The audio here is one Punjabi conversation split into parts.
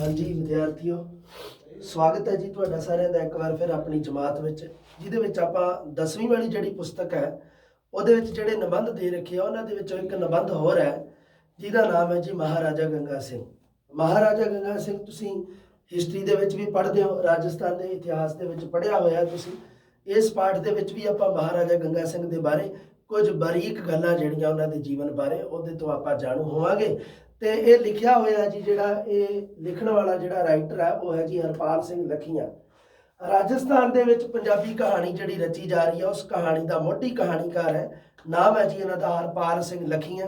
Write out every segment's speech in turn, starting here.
ਹਾਂਜੀ, ਵਿਦਿਆਰਥੀਓ, ਸਵਾਗਤ ਹੈ ਜੀ ਤੁਹਾਡਾ ਸਾਰਿਆਂ ਦਾ ਇੱਕ ਵਾਰ ਫਿਰ ਆਪਣੀ ਜਮਾਤ ਵਿੱਚ, ਜਿਹਦੇ ਵਿੱਚ ਆਪਾਂ 10ਵੀਂ ਵਾਲੀ ਜਿਹੜੀ ਪੁਸਤਕ ਹੈ, ਉਹਦੇ ਵਿੱਚ ਜਿਹੜੇ ਨਿਬੰਧ ਦੇ ਰੱਖੇ ਆ, ਉਹਨਾਂ ਦੇ ਵਿੱਚੋਂ ਇੱਕ ਨਿਬੰਧ ਹੋਰ ਹੈ, ਜਿਹਦਾ ਨਾਮ ਹੈ ਜੀ ਮਹਾਰਾਜਾ ਗੰਗਾ ਸਿੰਘ। ਮਹਾਰਾਜਾ ਗੰਗਾ ਸਿੰਘ, ਤੁਸੀਂ ਹਿਸਟਰੀ ਦੇ ਵਿੱਚ ਵੀ ਪੜ੍ਹਦੇ ਹੋ, ਰਾਜਸਥਾਨ ਦੇ ਇਤਿਹਾਸ ਦੇ ਵਿੱਚ ਪੜ੍ਹਿਆ ਹੋਇਆ ਤੁਸੀਂ, ਇਸ ਪਾਠ ਦੇ ਵਿੱਚ ਵੀ ਆਪਾਂ ਮਹਾਰਾਜਾ ਗੰਗਾ ਸਿੰਘ ਦੇ ਬਾਰੇ ਕੁਝ ਬਰੀਕ ਗੱਲਾਂ ਜਿਹੜੀਆਂ ਉਹਨਾਂ ਦੇ ਜੀਵਨ ਬਾਰੇ ਉਹਦੇ ਤੋਂ ਆਪਾਂ ਜਾਣੂ ਹੋਵਾਂਗੇ। ਤੇ ਇਹ ਲਿਖਿਆ ਹੋਇਆ ਜੀ ਜਿਹੜਾ ਇਹ ਲਿਖਣ ਵਾਲਾ ਜਿਹੜਾ ਰਾਈਟਰ ਹੈ, ਉਹ ਹੈ ਜੀ ਹਰਪਾਲ ਸਿੰਘ ਲਖੀਆਂ। ਰਾਜਸਥਾਨ ਦੇ ਵਿੱਚ ਪੰਜਾਬੀ ਕਹਾਣੀ ਜਿਹੜੀ ਰਚੀ ਜਾ ਰਹੀ ਹੈ, ਉਸ ਕਹਾਣੀ ਦਾ ਮੋਢੀ ਕਹਾਣੀਕਾਰ ਹੈ। ਨਾਮ ਹੈ ਜੀ ਇਹਨਾਂ ਦਾ ਹਰਪਾਲ ਸਿੰਘ ਲਖੀਆਂ।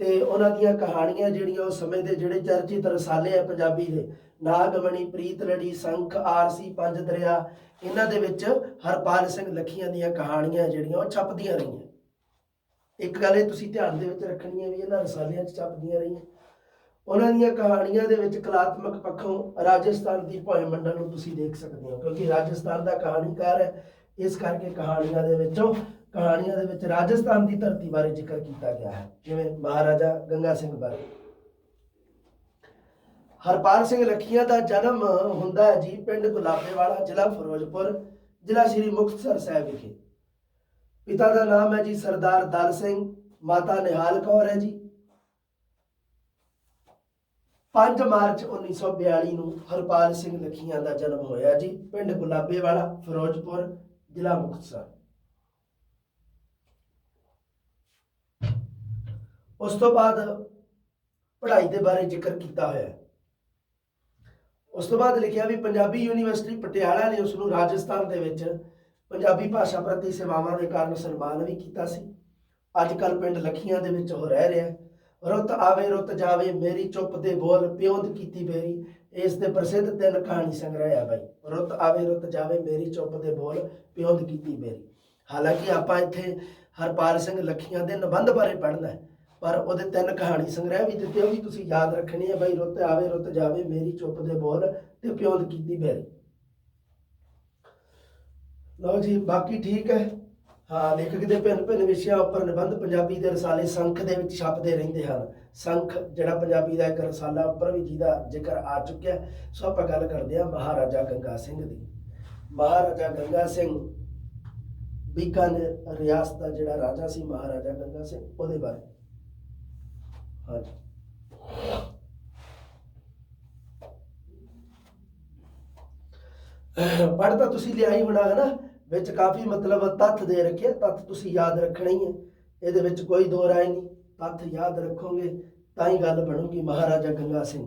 ਤੇ ਉਹਨਾਂ ਦੀਆਂ ਕਹਾਣੀਆਂ ਜਿਹੜੀਆਂ ਉਹ ਸਮੇਂ ਦੇ ਜਿਹੜੇ ਚਰਚਿਤ ਰਸਾਲੇ ਆ ਪੰਜਾਬੀ ਦੇ ਨਾਗਮਣੀ ਪ੍ਰੀਤ ਲੜੀ, ਸੰਖ, ਆਰਸੀ, ਪੰਜ ਦਰਿਆ, ਇਹਨਾਂ ਦੇ ਵਿੱਚ ਹਰਪਾਲ ਸਿੰਘ ਲਖੀਆਂ ਦੀਆਂ ਕਹਾਣੀਆਂ ਜਿਹੜੀਆਂ ਉਹ ਛਪਦੀਆਂ ਰਹੀਆਂ। ਇੱਕ ਗੱਲ ਇਹ ਤੁਸੀਂ ਧਿਆਨ ਦੇ ਵਿੱਚ ਰੱਖਣੀ ਹੈ ਵੀ ਇਹਨਾਂ ਰਸਾਲਿਆਂ 'ਚ ਛਪਦੀਆਂ ਰਹੀਆਂ। ਉਹਨਾਂ ਦੀਆਂ ਕਹਾਣੀਆਂ ਦੇ ਵਿੱਚ ਕਲਾਤਮਕ ਪੱਖੋਂ ਰਾਜਸਥਾਨ ਦੀ ਭੋਏ ਮੰਡਲ ਨੂੰ ਤੁਸੀਂ ਦੇਖ ਸਕਦੇ ਹੋ, ਕਿਉਂਕਿ ਰਾਜਸਥਾਨ ਦਾ ਕਹਾਣੀਕਾਰ ਹੈ। ਇਸ ਕਰਕੇ ਕਹਾਣੀਆਂ ਦੇ ਵਿੱਚੋਂ ਕਹਾਣੀਆਂ ਦੇ ਵਿੱਚ ਰਾਜਸਥਾਨ ਦੀ ਧਰਤੀ ਬਾਰੇ ਜ਼ਿਕਰ ਕੀਤਾ ਗਿਆ ਹੈ, ਜਿਵੇਂ ਮਹਾਰਾਜਾ ਗੰਗਾ ਸਿੰਘ ਬਾਰੇ। ਹਰਪਾਲ ਸਿੰਘ ਲਖੀਆਂ ਦਾ ਜਨਮ ਹੁੰਦਾ ਹੈ ਜੀ ਪਿੰਡ ਗੁਲਾਬੇਵਾਲਾ, ਜ਼ਿਲ੍ਹਾ ਫਿਰੋਜ਼ਪੁਰ, ਜ਼ਿਲ੍ਹਾ ਸ੍ਰੀ ਮੁਕਤਸਰ ਸਾਹਿਬ ਵਿਖੇ। ਪਿਤਾ ਦਾ ਨਾਮ ਹੈ ਜੀ ਸਰਦਾਰ ਦਲ ਸਿੰਘ, ਮਾਤਾ ਨਿਹਾਲ ਕੌਰ ਹੈ ਜੀ। 5 ਮਾਰਚ 1942 ਨੂੰ ਹਰਪਾਲ ਸਿੰਘ ਲਖੀਆਂ ਦਾ ਜਨਮ ਹੋਇਆ ਜੀ, ਪਿੰਡ ਗੁਲਾਬੇਵਾਲਾ, ਫਿਰੋਜ਼ਪੁਰ, ਜ਼ਿਲ੍ਹਾ ਮੁਕਤਸਰ। ਉਸ ਤੋਂ ਬਾਅਦ ਪੜ੍ਹਾਈ ਦੇ ਬਾਰੇ ਜ਼ਿਕਰ ਕੀਤਾ ਹੋਇਆ। ਹੈ ਉਸ ਤੋਂ ਬਾਅਦ ਲਿਖਿਆ ਵੀ ਪੰਜਾਬੀ ਯੂਨੀਵਰਸਿਟੀ ਪਟਿਆਲਾ ਨੇ ਉਸ ਨੂੰ ਰਾਜਸਥਾਨ ਦੇ ਵਿੱਚ ਪੰਜਾਬੀ ਭਾਸ਼ਾ ਪ੍ਰਤੀ ਸੇਵਾਵਾਂ ਦੇ ਕਾਰਨ ਸਨਮਾਨ ਵੀ ਕੀਤਾ ਸੀ। ਅੱਜ ਕੱਲ ਪਿੰਡ ਲਖੀਆਂ ਦੇ ਵਿੱਚ ਉਹ ਰਹਿ ਰਿਹਾ। ਰੁੱਤ ਆਵੇ, ਰੁੱਤ ਜਾਵੇ, ਮੇਰੀ ਚੁੱਪ ਦੇ ਬੋਲ ਪਿਉਂਦ ਕੀਤੀ ਬੇਰੀ ਇਸ ਦੇ ਪ੍ਰਸਿੱਧ ਤਿੰਨ ਕਹਾਣੀ ਸੰਗ੍ਰਹਿ ਆ ਬਾਈ। ਰੁੱਤ ਆਵੇ, ਰੁੱਤ ਜਾਵੇ, ਮੇਰੀ ਚੁੱਪ ਦੇ ਬੋਲ ਪਿਉਂਦ ਕੀਤੀ ਬੇਰੀ ਹਾਲਾਂਕਿ ਆਪਾਂ ਇੱਥੇ ਹਰਪਾਲ ਸਿੰਘ ਲਖੀਆਂ ਦੇ ਨਿਬੰਧ ਬਾਰੇ ਪੜ੍ਹਨਾ ਹੈ। ਪਰ ਉਹਦੇ ਤਿੰਨ ਕਹਾਣੀ ਸੰਗ੍ਰਹਿ ਵੀ ਦਿੱਤੇ ਉਹ ਵੀ ਤੁਸੀਂ ਯਾਦ ਰੱਖਣੀ ਹੈ ਬਾਈ ਰੁੱਤ ਆਵੇ, ਰੁੱਤ ਜਾਵੇ, ਮੇਰੀ ਚੁੱਪ ਦੇ ਬੋਲ ਤੇ ਪਿਉਂਦ ਕੀਤੀ ਬੈਰੀ। ਲਓ ਜੀ, ਬਾਕੀ ਠੀਕ ਹੈ। ਹਾਂ, ਲੇਖਕ ਦੇ ਭਿੰਨ ਭਿੰਨ ਵਿਸ਼ਿਆਂ ਉੱਪਰ ਨਿਬੰਧ ਪੰਜਾਬੀ ਦੇ ਰਸਾਲੇ ਸੰਖ ਦੇ ਵਿੱਚ ਛਪਦੇ ਰਹਿੰਦੇ ਹਨ। ਸੰਖ ਜਿਹੜਾ ਪੰਜਾਬੀ ਦਾ ਇੱਕ ਰਸਾਲਾ ਉੱਪਰ ਵੀ ਜਿਹਦਾ ਜ਼ਿਕਰ ਆ ਚੁੱਕਿਆ ਸੋ ਆਪਾਂ ਗੱਲ ਕਰਦੇ ਹਾਂ ਮਹਾਰਾਜਾ ਗੰਗਾ ਸਿੰਘ ਦੀ। ਮਹਾਰਾਜਾ ਗੰਗਾ ਸਿੰਘ ਬੀਕਾਨੇਰ ਰਿਆਸਤ ਦਾ ਜਿਹੜਾ ਰਾਜਾ ਸੀ ਮਹਾਰਾਜਾ ਗੰਗਾ ਸਿੰਘ, ਉਹਦੇ ਬਾਰੇ। ਹਾਂਜੀ। ਪੜ੍ਹ ਤੁਸੀਂ ਲਿਆ ਹੋਣਾ ਹੈ ਨਾ, ਵਿੱਚ ਕਾਫੀ ਮਤਲਬ ਤੱਥ ਦੇ ਰੱਖੇ ਤੱਥ ਤੁਸੀਂ ਯਾਦ ਰੱਖਣੇ ਹੀ ਹੈ ਇਹਦੇ ਵਿੱਚ ਕੋਈ ਦੋ ਰਾਏ ਨਹੀਂ, ਤੱਥ ਯਾਦ ਰੱਖੋਗੇ ਤਾਂ ਹੀ ਗੱਲ ਬਣੂਗੀ ਮਹਾਰਾਜਾ ਗੰਗਾ ਸਿੰਘ।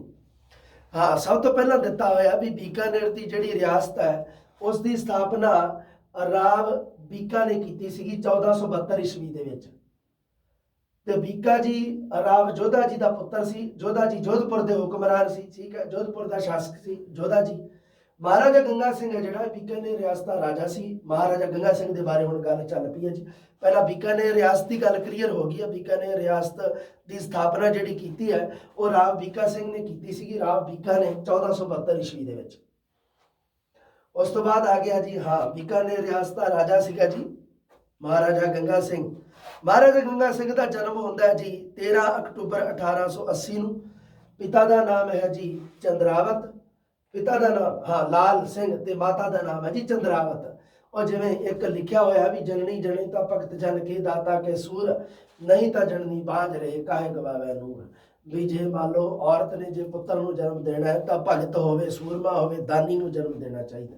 ਹਾਂ, ਸਭ ਤੋਂ ਪਹਿਲਾਂ ਦਿੱਤਾ ਹੋਇਆ ਵੀ ਬੀਕਾਨੇਰ ਦੀ ਜਿਹੜੀ ਰਿਆਸਤ ਹੈ, ਉਸ ਦੀ ਸਥਾਪਨਾ ਰਾਵ ਬੀਕਾ ਨੇ ਕੀਤੀ ਸੀਗੀ 1472 ਈਸਵੀ ਦੇ ਵਿੱਚ। ਤੇ ਬੀਕਾ ਜੀ, ਰਾਵ ਜੋਧਾ ਜੀ ਦਾ ਪੁੱਤਰ ਸੀ, ਜੋਧਾ ਜੀ ਜੋਧਪੁਰ ਦੇ ਹੁਕਮਰਾਨ ਸੀ, ਠੀਕ ਹੈ, ਜੋਧਪੁਰ ਦਾ ਸ਼ਾਸਕ ਸੀ, ਜੋਧਾ ਜੀ। ਮਹਾਰਾਜਾ ਗੰਗਾ ਸਿੰਘ ਹੈ ਜਿਹੜਾ ਬੀਕਾਨੇਰ ਰਿਆਸਤ ਦਾ ਰਾਜਾ ਸੀ। ਮਹਾਰਾਜਾ ਗੰਗਾ ਸਿੰਘ ਦੇ ਬਾਰੇ ਹੁਣ ਗੱਲ ਚੱਲ ਪਈ ਹੈ ਜੀ। ਪਹਿਲਾਂ ਬੀਕਾਨੇਰ ਰਿਆਸਤ ਦੀ ਗੱਲ ਕਲੀਅਰ ਹੋ ਗਈ ਹੈ। ਬੀਕਾਨੇਰ ਰਿਆਸਤ ਦੀ ਸਥਾਪਨਾ ਜਿਹੜੀ ਕੀਤੀ ਹੈ, ਉਹ ਰਾਵ ਬੀਕਾ ਸਿੰਘ ਨੇ ਕੀਤੀ ਸੀਗੀ। ਰਾਵ ਬੀਕਾ ਨੇ 1472 ਈਸਵੀ ਦੇ ਵਿੱਚ। ਉਸ ਤੋਂ ਬਾਅਦ ਆ ਗਿਆ ਜੀ, ਹਾਂ ਬੀਕਾਨੇਰ ਰਿਆਸਤ ਦਾ ਰਾਜਾ ਸੀਗਾ ਜੀ, ਮਹਾਰਾਜਾ ਗੰਗਾ ਸਿੰਘ। ਮਹਾਰਾਜਾ ਗੰਗਾ ਸਿੰਘ ਦਾ ਜਨਮ ਹੁੰਦਾ ਹੈ ਜੀ 13 ਅਕਤੂਬਰ 1880 ਨੂੰ। ਪਿਤਾ ਦਾ ਨਾਮ ਹੈ ਜੀ ਚੰਦਰਾਵਤ। ਪਿਤਾ ਦਾ ਨਾਮ, ਹਾਂ, ਲਾਲ ਸਿੰਘ ਤੇ ਮਾਤਾ ਦਾ ਨਾਮ ਹੈ ਜੀ ਚੰਦਰਾਵਤ। ਉਹ ਜਿਵੇਂ ਇੱਕ ਲਿਖਿਆ ਹੋਇਆ ਵੀ ਜਨਨੀ ਜਣੀ ਤਾਂ ਭਗਤ ਜਨ ਕੇ ਦਾਤਾ ਕੇ ਸੂਰ, ਨਹੀਂ ਤਾਂ ਜਨਨੀ ਬਾਝ ਰਹੇ ਕਾਹੇ ਗਵਾਵੇ ਨੂਰ। ਵੀ ਜੇ ਮੰਨ ਲਓ ਔਰਤ ਨੇ ਜੇ ਪੁੱਤਰ ਨੂੰ ਜਨਮ ਦੇਣਾ ਹੈ ਤਾਂ ਭਗਤ ਹੋਵੇ, ਸੂਰਮਾ ਹੋਵੇ, ਦਾਨੀ ਨੂੰ ਜਨਮ ਦੇਣਾ ਚਾਹੀਦਾ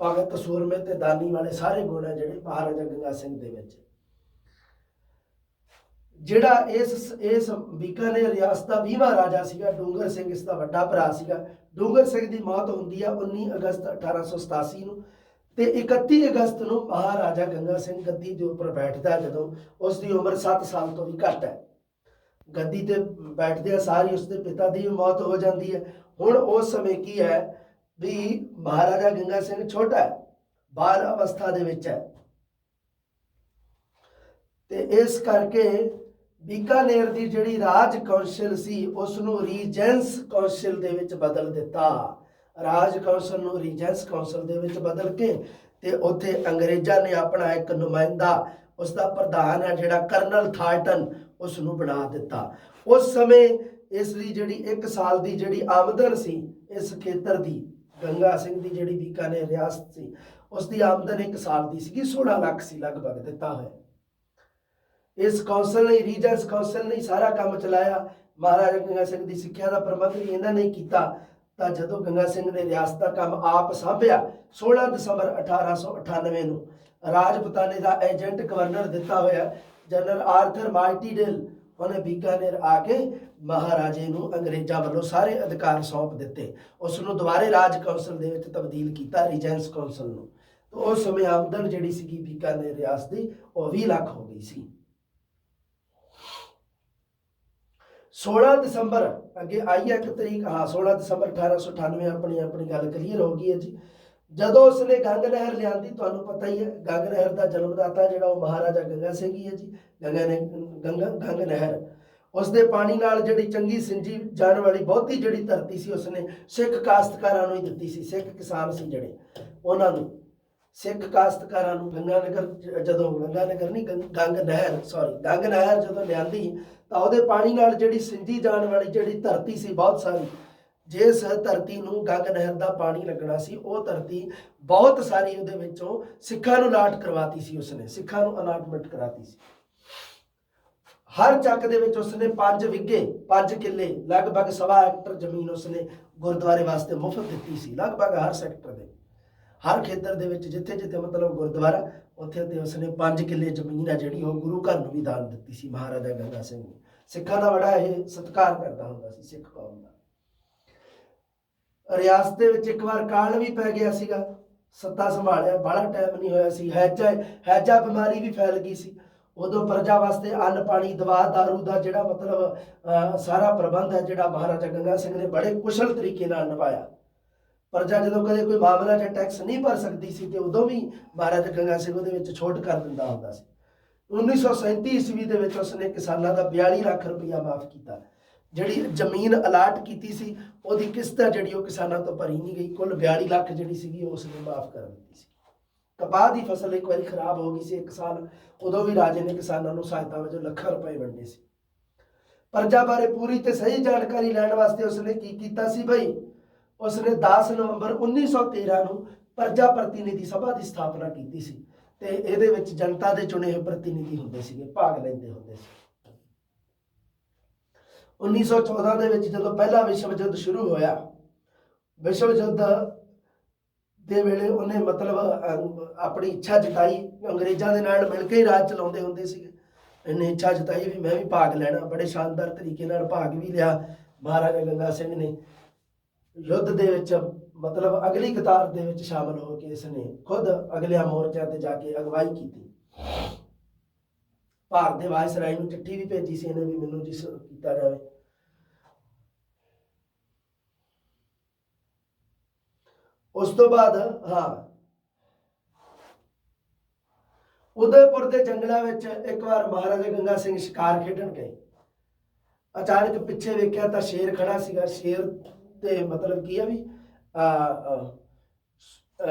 ਭਗਤ ਸੂਰਮੇ ਤੇ ਦਾਨੀ ਵਾਲੇ ਸਾਰੇ ਗੁਣ ਹੈ ਜਿਹੜੇ ਮਹਾਰਾਜਾ ਗੰਗਾ ਸਿੰਘ ਦੇ ਵਿੱਚ। ਜਿਹੜਾ ਇਸ ਇਸ ਬੀਕਾਨੇਰ ਰਿਆਸਤ ਦਾ 20ਵਾਂ ਰਾਜਾ ਸੀਗਾ, ਡੂੰਗਰ ਸਿੰਘ, ਇਸ ਦਾ ਵੱਡਾ ਭਰਾ ਸੀਗਾ। ਡੂੰਗਰ ਸਿੰਘ ਦੀ ਮੌਤ ਹੁੰਦੀ ਆ 19 ਅਗਸਤ 1887 ਨੂੰ ਤੇ 31 ਅਗਸਤ ਨੂੰ ਮਹਾਰਾਜਾ ਗੰਗਾ ਸਿੰਘ ਗੱਦੀ ਦੇ ਉੱਪਰ ਬੈਠਦਾ ਜਦੋਂ ਉਸ ਦੀ ਉਮਰ 7 ਸਾਲ ਤੋਂ ਵੀ ਘੱਟ ਹੈ। ਗੱਦੀ ਤੇ ਬੈਠਦੇ ਆ ਸਾਰੀ, ਉਸ ਦੇ ਪਿਤਾ ਦੀ ਵੀ ਮੌਤ ਹੋ ਜਾਂਦੀ ਹੈ। ਹੁਣ ਉਸ ਸਮੇਂ ਕੀ ਹੈ ਵੀ ਮਹਾਰਾਜਾ ਗੰਗਾ ਸਿੰਘ ਛੋਟਾ ਹੈ, ਬਾਲ ਅਵਸਥਾ ਦੇ ਵਿੱਚ ਹੈ। ਤੇ ਇਸ ਕਰਕੇ ਬੀਕਾਨੇਰ ਦੀ ਜਿਹੜੀ ਰਾਜ ਕੌਂਸਲ ਸੀ ਉਸ ਨੂੰ ਰੀਜੈਂਸ ਕੌਂਸਲ ਦੇ ਵਿੱਚ ਬਦਲ ਦਿੱਤਾ। ਰਾਜ ਕੌਂਸਲ ਨੂੰ ਰੀਜੈਂਸ ਕੌਂਸਲ ਦੇ ਵਿੱਚ ਬਦਲ ਕੇ ਤੇ ਉੱਥੇ ਅੰਗਰੇਜ਼ਾਂ ਨੇ ਆਪਣਾ ਇੱਕ ਨੁਮਾਇੰਦਾ ਉਸ ਦਾ ਪ੍ਰਧਾਨ ਹੈ ਜਿਹੜਾ ਕਰਨਲ ਥਾਰਟਨ ਉਸ ਨੂੰ ਬਣਾ ਦਿੱਤਾ। ਉਸ ਸਮੇਂ ਇਸ ਦੀ ਜਿਹੜੀ 1 ਸਾਲ ਦੀ ਜਿਹੜੀ ਆਮਦਨ ਸੀ, ਇਸ ਖੇਤਰ ਦੀ, ਗੰਗਾ ਸਿੰਘ ਦੀ ਜਿਹੜੀ ਬੀਕਾਨੇਰ ਰਿਆਸਤ ਸੀ ਉਸ ਦੀ ਆਮਦਨ 1 ਸਾਲ ਦੀ ਸੀਗੀ 16 ਲੱਖ ਸੀ, ਲਗਭਗ ਦਿੱਤਾ ਹੋਇਆ। ਇਸ ਕੌਂਸਲ ਨੇ ਰੀਜਨਸ ਕੌਂਸਲ ਨੇ ਸਾਰਾ ਕੰਮ ਚਲਾਇਆ। ਮਹਾਰਾਜਾ ਗੰਗਾ ਸਿੰਘ ਦੀ ਸਿੱਖਿਆ ਦਾ ਪ੍ਰਬੰਧ ਵੀ ਇਹਨਾਂ ਨੇ ਕੀਤਾ। ਤਾਂ ਜਦੋਂ ਗੰਗਾ ਸਿੰਘ ਨੇ ਰਿਆਸਤ ਦਾ ਕੰਮ ਆਪ ਸਾਂਭਿਆ 16 ਦਸੰਬਰ 1898 ਨੂੰ ਰਾਜਪੁਤਾਨੇ ਦਾ ਏਜੰਟ ਗਵਰਨਰ ਦਿੱਤਾ ਹੋਇਆ, ਜਨਰਲ ਆਰਥਰ ਮਾਰਟੀਡੇਲ ਉਹਨੇ ਬੀਕਾਨੇਰ ਆ ਕੇ ਮਹਾਰਾਜੇ ਨੂੰ ਅੰਗਰੇਜ਼ਾਂ ਵੱਲੋਂ ਸਾਰੇ ਅਧਿਕਾਰ ਸੌਂਪ ਦਿੱਤੇ। ਉਸ ਨੂੰ ਦੁਬਾਰੇ ਰਾਜ ਕੌਂਸਲ ਦੇ ਵਿੱਚ ਤਬਦੀਲ ਕੀਤਾ ਰੀਜੈਂਸ ਕੌਂਸਲ ਨੂੰ। ਤਾਂ ਉਸ ਸਮੇਂ ਆਮਦਨ ਜਿਹੜੀ ਸੀਗੀ ਬੀਕਾਨੇਰ ਰਿਆਸਤ ਦੀ, ਉਹ 20 ਲੱਖ ਹੋ ਗਈ ਸੀ। 16 ਦਸੰਬਰ, ਅੱਗੇ ਆਈ ਹੈ ਇੱਕ ਤਰੀਕ, ਹਾਂ 16 ਦਸੰਬਰ 1898 ਆਪਣੀ ਆਪਣੀ ਗੱਲ ਕਲੀਅਰ ਹੋ ਗਈ ਹੈ ਜੀ। ਜਦੋਂ ਉਸਨੇ ਗੰਗ ਨਹਿਰ ਲਿਆਂਦੀ, ਤੁਹਾਨੂੰ ਪਤਾ ਹੀ ਹੈ ਗੰਗ ਨਹਿਰ ਦਾ ਜਨਮਦਾਤਾ ਜਿਹੜਾ ਉਹ ਮਹਾਰਾਜਾ ਗੰਗਾ ਸਿੰਘ ਹੀ ਹੈ ਜੀ, ਗੰਗਾ ਨੇ, ਗੰਗਾ ਗੰਗ ਨਹਿਰ ਉਸ ਦੇ ਪਾਣੀ ਨਾਲ ਜਿਹੜੀ ਚੰਗੀ ਸਿੰਜੀ ਜਾਣ ਵਾਲੀ ਬਹੁਤੀ ਜਿਹੜੀ ਧਰਤੀ ਸੀ, ਉਸਨੇ ਸਿੱਖ ਕਾਸ਼ਤਕਾਰਾਂ ਨੂੰ ਹੀ ਦਿੱਤੀ ਸੀ, ਸਿੱਖ ਕਿਸਾਨ ਸੀ ਜਿਹੜੇ, ਉਹਨਾਂ ਨੂੰ। ਸਿੱਖ ਕਾਸ਼ਤਕਾਰਾਂ ਨੂੰ ਗੰਗਾ ਨਗਰ, ਜਦੋਂ ਗੰਗਾ ਨਗਰ ਨਹੀਂ ਗੰਗ ਨਹਿਰ ਸੌਰੀ ਗੰਗ ਨਹਿਰ ਜਦੋਂ ਲਿਆਂਦੀ, ਤਾਂ ਉਹਦੇ ਪਾਣੀ ਨਾਲ ਜਿਹੜੀ ਸਿੰਜੀ ਜਾਣ ਵਾਲੀ ਜਿਹੜੀ ਧਰਤੀ ਸੀ ਬਹੁਤ ਸਾਰੀ, ਜਿਸ ਧਰਤੀ ਨੂੰ ਗੰਗ ਨਹਿਰ ਦਾ ਪਾਣੀ ਲੱਗਣਾ ਸੀ, ਉਹ ਧਰਤੀ ਬਹੁਤ ਸਾਰੀ ਉਹਦੇ ਵਿੱਚੋਂ ਸਿੱਖਾਂ ਨੂੰ ਲਾਟ ਕਰਵਾਤੀ ਸੀ ਉਸਨੇ, ਸਿੱਖਾਂ ਨੂੰ ਅਲਾਟਮੈਂਟ ਕਰਾਤੀ ਸੀ। ਹਰ ਚੱਕ ਦੇ ਵਿੱਚ ਉਸਨੇ 5 ਵਿਗੇ 5 ਕਿੱਲੇ, ਲਗਭਗ ਸਵਾ ਹੈਕਟਰ ਜ਼ਮੀਨ ਉਸਨੇ ਗੁਰਦੁਆਰੇ ਵਾਸਤੇ ਮੁਫਤ ਦਿੱਤੀ ਸੀ, ਲਗਭਗ ਹਰ ਸੈਕਟਰ ਦੇ। ਹਰ ਖੇਤਰ ਦੇ ਵਿੱਚ ਜਿੱਥੇ ਜਿੱਥੇ ਮਤਲਬ ਗੁਰਦੁਆਰਾ ਉੱਥੇ ਉੱਥੇ ਉਸਨੇ 5 ਕਿੱਲੇ ਜ਼ਮੀਨ ਆ ਜਿਹੜੀ ਉਹ ਗੁਰੂ ਘਰ ਨੂੰ ਵੀ ਦਾਨ ਦਿੱਤੀ ਸੀ ਮਹਾਰਾਜਾ ਗੰਗਾ ਸਿੰਘ ਨੇ। ਸਿੱਖਾਂ ਦਾ ਬੜਾ ਇਹ ਸਤਿਕਾਰ ਕਰਦਾ ਹੁੰਦਾ ਸੀ ਸਿੱਖ ਕੌਮ ਦਾ। ਰਿਆਸਤ ਦੇ ਵਿੱਚ ਇੱਕ ਵਾਰ ਕਾਲ ਵੀ ਪੈ ਗਿਆ ਸੀਗਾ ਸੱਤਾ ਸੰਭਾਲਿਆ ਬੜਾ ਟਾਈਮ ਨਹੀਂ ਹੋਇਆ ਸੀ। ਹੈਜਾ ਹੈਜਾ ਬਿਮਾਰੀ ਵੀ ਫੈਲ ਗਈ ਸੀ। ਉਦੋਂ ਪ੍ਰਜਾ ਵਾਸਤੇ ਅੰਨ ਪਾਣੀ ਦਵਾ ਦਾਰੂ ਦਾ ਜਿਹੜਾ ਮਤਲਬ ਅਹ, ਸਾਰਾ ਪ੍ਰਬੰਧ ਹੈ ਜਿਹੜਾ ਮਹਾਰਾਜਾ ਗੰਗਾ ਸਿੰਘ ਨੇ ਬੜੇ ਕੁਸ਼ਲ ਤਰੀਕੇ ਨਾਲ ਨਿਭਾਇਆ। ਪਰਜਾ ਜਦੋਂ ਕਦੇ ਕੋਈ ਮਾਮਲਾ ਜਾਂ ਟੈਕਸ ਨਹੀਂ ਭਰ ਸਕਦੀ ਸੀ ਤੇ ਉਦੋਂ ਵੀ ਮਹਾਰਾਜਾ ਗੰਗਾ ਸਿੰਘ ਉਹਦੇ ਵਿੱਚ ਛੋਟ ਕਰ ਦਿੰਦਾ ਹੁੰਦਾ ਸੀ। 1937 ਈਸਵੀ ਦੇ ਵਿੱਚ ਉਸਨੇ ਕਿਸਾਨਾਂ ਦਾ 42 ਲੱਖ ਰੁਪਇਆ ਮਾਫ ਕੀਤਾ। ਜਿਹੜੀ ਜ਼ਮੀਨ ਅਲਾਟ ਕੀਤੀ ਸੀ, ਉਹਦੀ ਕਿਸ਼ਤ ਜਿਹੜੀ ਉਹ ਕਿਸਾਨਾਂ ਤੋਂ ਭਰੀ ਨਹੀਂ ਗਈ। ਕੁੱਲ 42 ਲੱਖ ਜਿਹੜੀ ਸੀਗੀ, ਉਹ ਉਸਨੇ ਮਾਫ ਕਰ ਦਿੱਤੀ ਸੀ। ਕਪਾਹ ਦੀ ਫਸਲ ਇੱਕ ਵਾਰੀ ਖਰਾਬ ਹੋ ਗਈ ਸੀ ਇੱਕ ਸਾਲ, ਉਦੋਂ ਵੀ ਰਾਜੇ ਨੇ ਕਿਸਾਨਾਂ ਨੂੰ ਸਹਾਇਤਾ ਵਜੋਂ ਲੱਖਾਂ ਰੁਪਏ ਵੰਡੇ ਸੀ। ਪਰਜਾ ਬਾਰੇ ਪੂਰੀ ਤੇ ਸਹੀ ਜਾਣਕਾਰੀ ਲੈਣ ਵਾਸਤੇ ਉਸਨੇ ਕੀ ਕੀਤਾ ਸੀ ਬਈ ਉਸਨੇ 10 ਨਵੰਬਰ 1913 ਨੂੰ ਪ੍ਰਜਾ ਪ੍ਰਤੀਨਿਧੀ ਸਭਾ ਦੀ ਸਥਾਪਨਾ ਕੀਤੀ ਸੀ ਤੇ ਇਹਦੇ ਵਿੱਚ ਜਨਤਾ ਦੇ ਚੁਣੇ ਹੋਏ ਪ੍ਰਤੀਨਿਧੀ ਹੁੰਦੇ ਸੀਗੇ, ਭਾਗ ਲੈਂਦੇ ਹੁੰਦੇ ਸੀ। 1914 ਦੇ ਵਿੱਚ ਜਦੋਂ ਪਹਿਲਾ ਵਿਸ਼ਵ ਯੁੱਧ ਸ਼ੁਰੂ ਹੋਇਆ, ਵਿਸ਼ਵ ਯੁੱਧ ਦੇ ਵੇਲੇ ਉਹਨੇ ਮਤਲਬ ਆਪਣੀ ਇੱਛਾ ਜਤਾਈ, ਅੰਗਰੇਜ਼ਾਂ ਦੇ ਨਾਲ ਮਿਲ ਕੇ ਹੀ ਰਾਜ ਚਲਾਉਂਦੇ ਹੁੰਦੇ ਸੀਗੇ। ਇਹਨੇ ਇੱਛਾ ਜਤਾਈ ਵੀ ਮੈਂ ਵੀ ਭਾਗ ਲੈਣਾ, ਬੜੇ ਸ਼ਾਨਦਾਰ ਤਰੀਕੇ ਨਾਲ ਭਾਗ ਵੀ ਲਿਆ, ਮਹਾਰਾਜਾ ਗੰਗਾ ਸਿੰਘ ਨੇ। ਯੁੱਧ ਦੇ ਵਿੱਚ ਮਤਲਬ ਅਗਲੀ ਕਤਾਰ ਦੇ ਵਿੱਚ ਸ਼ਾਮਲ ਹੋ ਕੇ ਇਸ ਨੇ ਖੁਦ ਅਗਲਿਆਂ ਮੋਰਚਿਆਂ ਤੇ ਜਾ ਕੇ ਅਗਵਾਈ ਕੀਤੀ। ਭਾਰਤ ਦੇ ਵਾਇਸਰਾਏ ਨੂੰ ਚਿੱਠੀ ਵੀ ਭੇਜੀ ਸੀ, ਇਹਨੇ ਵੀ ਮੈਨੂੰ ਜਿਸ ਕੀਤਾ ਜਾਵੇ। ਉਸ ਤੋਂ ਬਾਅਦ, ਹਾਂ। ਉਦੈਪੁਰ ਦੇ ਜੰਗਲਾਂ ਵਿੱਚ ਇੱਕ ਵਾਰ ਮਹਾਰਾਜਾ ਗੰਗਾ ਸਿੰਘ ਸ਼ਿਕਾਰ ਖੇਡਣ ਗਏ। ਅਚਾਨਕ ਪਿੱਛੇ ਵੇਖਿਆ ਤਾਂ ਸ਼ੇਰ ਖੜਾ ਸੀਗਾ, ਸ਼ੇਰ ਤੇ ਮਤਲਬ ਕੀ ਆ ਵੀ ਆ,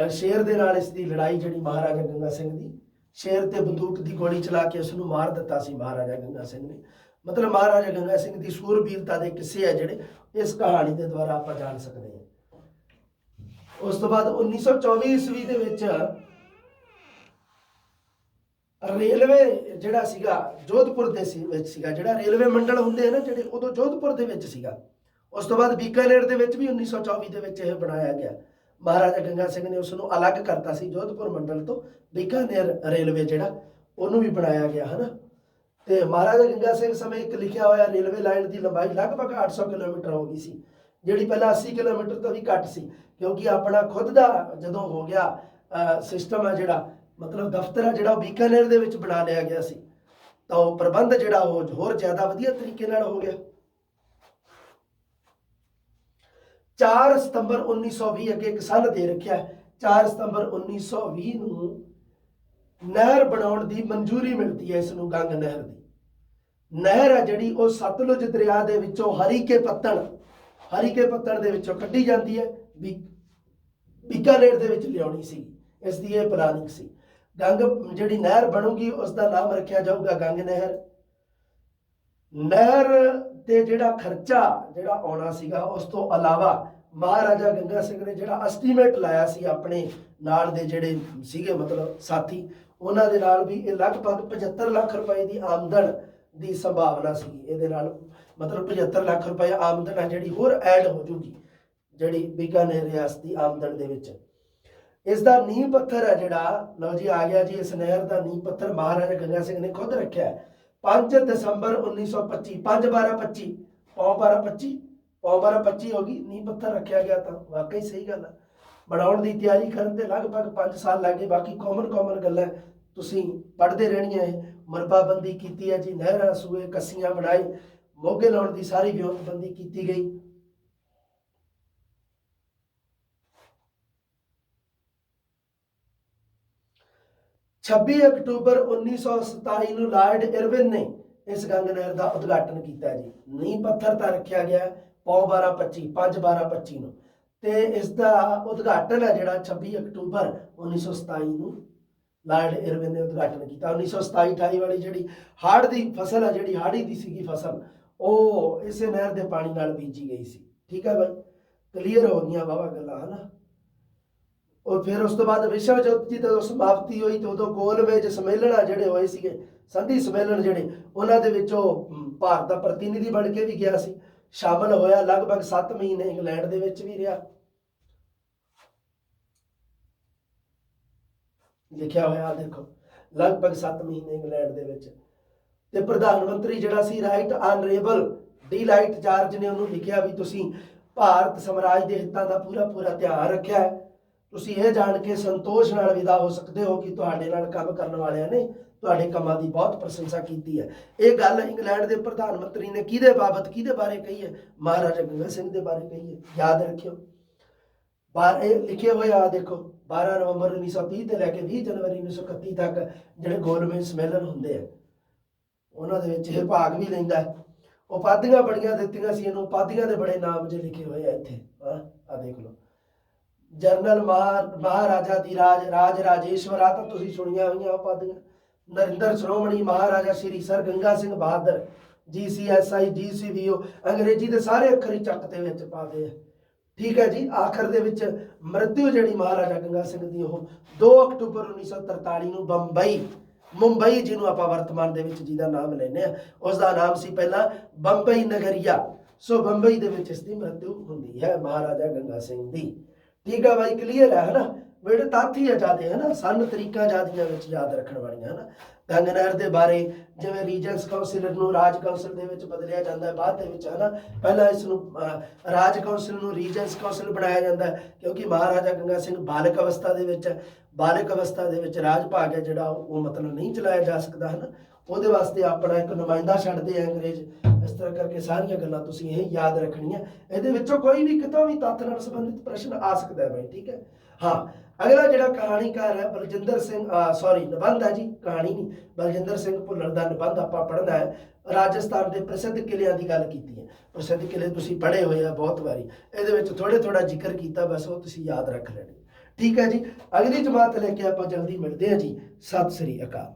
ਸ਼ੇਰ ਦੇ ਨਾਲ ਇਸ ਦੀ ਲੜਾਈ ਜਿਹੜੀ ਮਹਾਰਾਜਾ ਗੰਗਾ ਸਿੰਘ ਦੀ ਸ਼ੇਰ ਤੇ ਬੰਦੂਕ ਦੀ ਗੋਲੀ ਚਲਾ ਕੇ ਉਸ ਨੂੰ ਮਾਰ ਦਿੱਤਾ ਸੀ ਮਹਾਰਾਜਾ ਗੰਗਾ ਸਿੰਘ ਨੇ। ਮਤਲਬ ਮਹਾਰਾਜਾ ਗੰਗਾ ਸਿੰਘ ਦੀ ਸੂਰਬੀਰਤਾ ਦੇ ਕਿੱਸੇ ਆ ਜਿਹੜੇ ਇਸ ਕਹਾਣੀ ਦੇ ਦੁਆਰਾ ਆਪਾਂ ਜਾਣ ਸਕਦੇ ਹਾਂ। ਉਸ ਤੋਂ ਬਾਅਦ 1924 ਈਸਵੀ ਦੇ ਵਿੱਚ ਰੇਲਵੇ ਜਿਹੜਾ ਸੀਗਾ ਜੋਧਪੁਰ ਦੇ ਵਿੱਚ ਸੀਗਾ ਜਿਹੜਾ ਰੇਲਵੇ ਮੰਡਲ ਹੁੰਦੇ ਆ ਨਾ ਜਿਹੜੇ ਉਦੋਂ ਜੋਧਪੁਰ ਦੇ ਵਿੱਚ ਸੀਗਾ। ਉਸ ਤੋਂ ਬਾਅਦ ਬੀਕਾਨੇਰ ਦੇ ਵਿੱਚ ਵੀ 1924 ਦੇ ਵਿੱਚ ਇਹ ਬਣਾਇਆ ਗਿਆ। ਮਹਾਰਾਜਾ ਗੰਗਾ ਸਿੰਘ ਨੇ ਉਸ ਨੂੰ ਅਲੱਗ ਕਰਤਾ ਸੀ, ਜੋਧਪੁਰ ਮੰਡਲ ਤੋਂ ਬੀਕਾਨੇਰ ਰੇਲਵੇ ਜਿਹੜਾ, ਉਹਨੂੰ ਵੀ ਬਣਾਇਆ ਗਿਆ, ਹਨਾ? ਤੇ ਮਹਾਰਾਜਾ ਗੰਗਾ ਸਿੰਘ ਸਮੇਂ ਇੱਕ ਲਿਖਿਆ ਹੋਇਆ ਰੇਲਵੇ ਲਾਈਨ ਦੀ ਲੰਬਾਈ ਲਗਭਗ 800 ਕਿਲੋਮੀਟਰ ਹੋ ਗਈ ਸੀ, ਜਿਹੜੀ ਪਹਿਲਾਂ 80 ਕਿਲੋਮੀਟਰ ਤੋਂ ਵੀ ਘੱਟ ਸੀ, ਕਿਉਂਕਿ ਆਪਣਾ ਖੁਦ ਦਾ ਜਦੋਂ ਹੋ ਗਿਆ ਸਿਸਟਮ ਹੈ ਜਿਹੜਾ, ਮਤਲਬ ਦਫ਼ਤਰ ਹੈ ਜਿਹੜਾ, ਉਹ ਬੀਕਾਨੇਰ ਦੇ ਵਿੱਚ ਬਣਾ ਲਿਆ ਗਿਆ ਸੀ। ਤਾਂ ਉਹ ਪ੍ਰਬੰਧ ਜਿਹੜਾ ਉਹ ਹੋਰ ਜ਼ਿਆਦਾ ਵਧੀਆ ਤਰੀਕੇ ਨਾਲ ਹੋ ਗਿਆ। 4 ਸਤੰਬਰ 1920 ਅੱਗੇ ਇੱਕ ਸਾਲ ਦੇ ਰੱਖਿਆ ਹੈ। 4 ਸਤੰਬਰ 1920 ਨੂੰ ਨਹਿਰ ਬਣਾਉਣ ਦੀ ਮਨਜ਼ੂਰੀ ਮਿਲਦੀ ਹੈ ਇਸ ਨੂੰ ਗੰਗ ਨਹਿਰ ਦੀ। ਨਹਿਰ ਹੈ ਜਿਹੜੀ, ਉਹ ਸਤਲੁਜ ਦਰਿਆ ਦੇ ਵਿੱਚੋਂ ਹਰੀਕੇ ਪੱਤਣ ਹਰੀਕੇ ਪੱਤਣ ਦੇ ਵਿੱਚੋਂ ਕੱਢੀ ਜਾਂਦੀ ਹੈ। ਬੀ, ਬੀਕਾਨੇਰ ਦੇ ਵਿੱਚ ਲਿਆਉਣੀ ਸੀ। ਇਸ ਦੀ ਇਹ ਪਲਾਨਿੰਗ ਸੀ। ਗੰਗ ਜਿਹੜੀ ਨਹਿਰ ਬਣੂਗੀ ਉਸ ਦਾ ਨਾਮ ਰੱਖਿਆ ਜਾਊਗਾ ਗੰਗ ਨਹਿਰ। ਨਹਿਰ ਤੇ ਜਿਹੜਾ ਖਰਚਾ ਜਿਹੜਾ ਆਉਣਾ ਸੀਗਾ, ਉਸ ਤੋਂ ਇਲਾਵਾ ਮਹਾਰਾਜਾ ਗੰਗਾ ਸਿੰਘ ਨੇ ਜਿਹੜਾ ਐਸਟੀਮੇਟ ਲਾਇਆ ਸੀ ਆਪਣੇ ਨਾਲ ਦੇ ਜਿਹੜੇ ਸੀਗੇ ਮਤਲਬ ਸਾਥੀ, ਉਹਨਾਂ ਦੇ ਨਾਲ ਵੀ ਇਹ ਲਗਭਗ 75 ਲੱਖ ਰੁਪਏ ਦੀ ਆਮਦਨ ਦੀ ਸੰਭਾਵਨਾ ਸੀ ਇਹਦੇ ਨਾਲ ਮਤਲਬ 75 ਲੱਖ ਰੁਪਏ ਆਮਦਨ ਹੈ ਜਿਹੜੀ ਹੋਰ ਐਡ ਹੋ ਜੂਗੀ, ਜਿਹੜੀ ਬੀਕਾਨੇਰ ਰਿਆਸਤ ਦੀ ਆਮਦਨ ਦੇ ਵਿੱਚ। ਇਸ ਦਾ ਨੀਂਹ ਪੱਥਰ ਹੈ ਜਿਹੜਾ, ਲਓ ਜੀ ਆ ਗਿਆ ਜੀ, ਇਸ ਨਹਿਰ ਦਾ ਨੀਂਹ ਪੱਥਰ ਮਹਾਰਾਜਾ ਗੰਗਾ ਸਿੰਘ ਨੇ ਖੁਦ ਰੱਖਿਆ। ਹੈ 5 ਦਸੰਬਰ 1925 5 12 25 ਪੌ 12 25 ਪੌ 12 25 ਹੋ ਗਈ, ਨੀਂਹ ਪੱਥਰ ਰੱਖਿਆ ਗਿਆ ਤਾਂ, ਵਾਕਈ ਸਹੀ ਗੱਲ ਆ। ਬਣਾਉਣ ਦੀ ਤਿਆਰੀ ਕਰਨ ਤੇ ਲਗਭਗ 5 ਸਾਲ ਲੱਗੇ ਬਾਕੀ ਕਾਮਨ ਕਾਮਨ ਗੱਲਾਂ ਤੁਸੀਂ ਪੜ੍ਹਦੇ ਰਹਿਣੀਆਂ ਹੈ ਮਰਬਾਬੰਦੀ ਕੀਤੀ ਹੈ ਜੀ, ਨਹਿਰਾਂ ਸੂਏ, ਕੱਸੀਆਂ ਬਣਾਏ ਮੋਗੇ ਲਾਉਣ ਦੀ ਸਾਰੀ ਵਿਉਂਤਬੰਦੀ ਕੀਤੀ ਗਈ। ਛੱਬੀ ਅਕਤੂਬਰ 1927 ਨੂੰ ਲਾਰਡ ਇਰਵਿਨ ਨੇ ਇਸ ਗੰਗ ਨਹਿਰ ਦਾ ਉਦਘਾਟਨ ਕੀਤਾ ਜੀ। ਨੀਂਹ ਪੱਥਰ ਤਾਂ ਰੱਖਿਆ ਗਿਆ ਪੌ 12 25 5 12 25 ਨੂੰ। ਤੇ ਇਸ ਦਾ ਉਦਘਾਟਨ ਹੈ ਜਿਹੜਾ 26 ਅਕਤੂਬਰ 1927 ਨੂੰ ਲਾਰਡ ਇਰਵਿਨ ਨੇ ਉਦਘਾਟਨ ਕੀਤਾ। 1927 28 ਵਾਲੀ ਜਿਹੜੀ ਹਾੜ ਦੀ ਫਸਲ ਹੈ ਜਿਹੜੀ ਹਾੜੀ ਦੀ ਸੀਗੀ ਫਸਲ, ਉਹ ਇਸੇ ਨਹਿਰ ਦੇ ਪਾਣੀ ਨਾਲ ਬੀਜੀ ਗਈ ਸੀ। ਠੀਕ ਹੈ ਬਾਈ? ਕਲੀਅਰ ਹੋ ਗਈਆਂ ਵਾਵਾ ਗੱਲਾਂ, ਹਨਾ? ਉਹ ਫਿਰ ਉਸ ਤੋਂ ਬਾਅਦ ਵਿਸ਼ਵ ਜੋਤ ਜੀ ਜਦੋਂ ਸਮਾਪਤੀ ਹੋਈ ਤੇ ਉਦੋਂ ਗੋਲਮੇਜ ਸੰਮੇਲਨ ਜਿਹੜੇ ਹੋਏ ਸੀਗੇ, ਸੰਧੀ ਸੰਮੇਲਨ ਜਿਹੜੇ, ਉਹਨਾਂ ਦੇ ਵਿੱਚ ਉਹ ਭਾਰਤ ਦਾ ਪ੍ਰਤੀਨਿਧੀ ਬਣ ਕੇ ਵੀ ਗਿਆ ਸੀ। ਸ਼ਾਮਲ ਹੋਇਆ ਲਗਭਗ 7 ਮਹੀਨੇ ਇੰਗਲੈਂਡ ਦੇ ਵਿੱਚ ਵੀ ਰਿਹਾ। ਲਿਖਿਆ ਹੋਇਆ ਦੇਖੋ, ਲਗਭਗ 7 ਮਹੀਨੇ ਇੰਗਲੈਂਡ ਦੇ ਵਿੱਚ। ਤੇ ਪ੍ਰਧਾਨ ਮੰਤਰੀ ਜਿਹੜਾ ਸੀ, ਰਾਈਟ ਆਨਰੇਬਲ ਡੀਲਾਈਟ ਜਾਰਜ ਨੇ ਉਹਨੂੰ ਲਿਖਿਆ ਵੀ ਤੁਸੀਂ ਭਾਰਤ ਸਮਰਾਜ ਦੇ ਹਿੱਤਾਂ ਦਾ ਪੂਰਾ ਪੂਰਾ ਧਿਆਨ ਰੱਖਿਆ ਹੈ। ਤੁਸੀਂ ਇਹ ਜਾਣ ਕੇ ਸੰਤੋਸ਼ ਨਾਲ ਵਿਦਾ ਹੋ ਸਕਦੇ ਹੋ ਕਿ ਤੁਹਾਡੇ ਨਾਲ ਕੰਮ ਕਰਨ ਵਾਲਿਆਂ ਨੇ ਤੁਹਾਡੇ ਕੰਮਾਂ ਦੀ ਬਹੁਤ ਪ੍ਰਸ਼ੰਸਾ ਕੀਤੀ ਹੈ। ਇਹ ਗੱਲ ਇੰਗਲੈਂਡ ਦੇ ਪ੍ਰਧਾਨ ਮੰਤਰੀ ਨੇ ਕਿਹਦੇ ਬਾਬਤ, ਕਿਹਦੇ ਬਾਰੇ ਕਹੀ ਹੈ? ਮਹਾਰਾਜਾ ਗੰਗਾ ਸਿੰਘ ਦੇ ਬਾਰੇ ਕਹੀ ਹੈ। ਯਾਦ ਰੱਖਿਓ। ਬਾਰ ਲਿਖੇ ਹੋਏ ਆ, ਦੇਖੋ 12 ਨਵੰਬਰ 1930 ਤੋਂ ਲੈ ਕੇ 20 ਜਨਵਰੀ 1931 ਤੱਕ ਜਿਹੜੇ ਗੌਰਮੈਂਟ ਸਮੇਲਨ ਹੁੰਦੇ ਆ, ਉਹਨਾਂ ਦੇ ਵਿੱਚ ਇਹ ਭਾਗ ਵੀ ਲੈਂਦਾ ਉਪਾਧੀਆਂ ਬੜੀਆਂ ਦਿੱਤੀਆਂ ਸੀ, ਇਹਨੂੰ ਉਪਾਧੀਆਂ ਦੇ ਬੜੇ ਨਾਮ ਜੇ ਲਿਖੇ ਹੋਏ ਆ ਇੱਥੇ। ਆ ਆ ਦੇਖ ਲਓ। ਜਨਰਲ ਮਹਾ- ਮਹਾਰਾਜਾ ਦੀ ਰਾਜ ਰਾਜ ਰਾਜੇਸ਼ਵਰ ਆ ਤਾਂ ਤੁਸੀਂ ਸੁਣੀਆਂ ਹੋਈਆਂ ਉਪਾਧੀਆਂ Narinder Shiromani Maharaja Shri sir Ganga Singh Bahadur GCSI GCVO ਅੰਗਰੇਜ਼ੀ ਦੇ ਸਾਰੇ ਅੱਖਰ ਹੀ ਚੱਕ ਦੇ ਵਿੱਚ ਪਾਦੇ ਆ। ਠੀਕ ਹੈ ਜੀ, ਆਖਰ ਦੇ ਵਿੱਚ ਮ੍ਰਿਤੂ ਜਿਹੜੀ ਮਹਾਰਾਜਾ ਗੰਗਾ ਸਿੰਘ ਦੀ ਉਹ 2 ਅਕਤੂਬਰ 1943 ਨੂੰ ਬੰਬਈ, ਮੁੰਬਈ, ਜਿਹਨੂੰ ਆਪਾਂ ਵਰਤਮਾਨ ਦੇ ਵਿੱਚ ਜਿਹਦਾ ਨਾਮ ਲੈਨੇ ਆ ਉਸ ਦਾ ਨਾਮ ਸੀ ਪਹਿਲਾਂ ਬੰਬਈ ਨਗਰੀਆ। ਸੋ ਬੰਬਈ ਦੇ ਵਿੱਚ ਇਸ ਦੀ ਮ੍ਰਿਤੂ ਹੁੰਦੀ ਹੈ ਮਹਾਰਾਜਾ ਗੰਗਾ ਸਿੰਘ ਦੀ। ਠੀਕ ਹੈ ਬਾਈ ਕਲੀਅਰ ਹੈ, ਹਨਾ? ਜਿਹੜੇ ਤੱਥ ਹੀ ਆ ਜਿਆਦੇ, ਹਨਾ? ਸਨ ਤਰੀਕਾਂ ਜਿਆਦੀਆਂ ਵਿੱਚ ਯਾਦ ਰੱਖਣ ਵਾਲੀਆਂ, ਹਨਾ? ਗੰਗ ਨਹਿਰ ਦੇ ਬਾਰੇ ਜਿਵੇਂ ਰੀਜਨਸ ਕਾਉਂਸਲਰ ਨੂੰ, ਰਾਜ ਕਾਉਂਸਲ ਦੇ ਵਿੱਚ ਬਦਲਿਆ ਜਾਂਦਾ ਹੈ, ਬਾਅਦ ਦੇ ਵਿੱਚ, ਹਨਾ? ਪਹਿਲਾਂ ਇਸ ਨੂੰ ਰਾਜ ਕਾਉਂਸਲ ਨੂੰ ਰੀਜੈਂਸ ਕਾਉਂਸਲ ਬਣਾਇਆ ਜਾਂਦਾ ਕਿਉਂਕਿ ਮਹਾਰਾਜਾ ਗੰਗਾ ਸਿੰਘ ਬਾਲਕ ਅਵਸਥਾ ਦੇ ਵਿੱਚ ਹੈ। ਬਾਲਕ ਅਵਸਥਾ ਦੇ ਵਿੱਚ ਰਾਜ ਭਾਗ ਹੈ ਜਿਹੜਾ ਉਹ ਮਤਲਬ ਨਹੀਂ ਚਲਾਇਆ ਜਾ ਸਕਦਾ, ਹਨਾ? ਉਹਦੇ ਵਾਸਤੇ ਆਪਣਾ ਇੱਕ ਨੁਮਾਇੰਦਾ ਛੱਡਦੇ ਆ ਅੰਗਰੇਜ਼ ਇਸ ਤਰ੍ਹਾਂ ਕਰਕੇ ਸਾਰੀਆਂ ਗੱਲਾਂ ਤੁਸੀਂ ਇਹ ਯਾਦ ਰੱਖਣੀਆਂ। ਇਹਦੇ ਵਿੱਚੋਂ ਕੋਈ ਵੀ ਕਿਤੋਂ ਵੀ ਤੱਥ ਨਾਲ ਸੰਬੰਧਿਤ ਪ੍ਰਸ਼ਨ ਆ ਸਕਦਾ ਹੈ ਬਈ, ਠੀਕ ਹੈ? ਹਾਂ, ਅਗਲਾ ਜਿਹੜਾ ਕਹਾਣੀਕਾਰ ਹੈ ਬਲਜਿੰਦਰ ਸਿੰਘ ਸੌਰੀ ਨਿਬੰਧ ਹੈ ਜੀ, ਕਹਾਣੀ ਨਹੀਂ, ਬਲਜਿੰਦਰ ਸਿੰਘ ਭੁੱਲਰ ਦਾ ਨਿਬੰਧ ਆਪਾਂ ਪੜ੍ਹਨਾ ਹੈ। ਰਾਜਸਥਾਨ ਦੇ ਪ੍ਰਸਿੱਧ ਕਿਲਿਆਂ ਦੀ ਗੱਲ ਕੀਤੀ ਹੈ। ਪ੍ਰਸਿੱਧ ਕਿਲ੍ਹੇ ਤੁਸੀਂ ਪੜ੍ਹੇ ਹੋਏ ਆ ਬਹੁਤ ਵਾਰੀ। ਇਹਦੇ ਵਿੱਚ ਥੋੜੇ ਥੋੜਾ ਜ਼ਿਕਰ ਕੀਤਾ, ਬਸ ਉਹ ਤੁਸੀਂ ਯਾਦ ਰੱਖ ਲੈਣੀ। ਠੀਕ ਹੈ ਜੀ, ਅਗਲੀ ਜਮਾਤ ਲੈ ਕੇ ਆਪਾਂ ਜਲਦੀ ਮਿਲਦੇ ਹਾਂ ਜੀ। ਸਤਿ ਸ੍ਰੀ ਅਕਾਲ।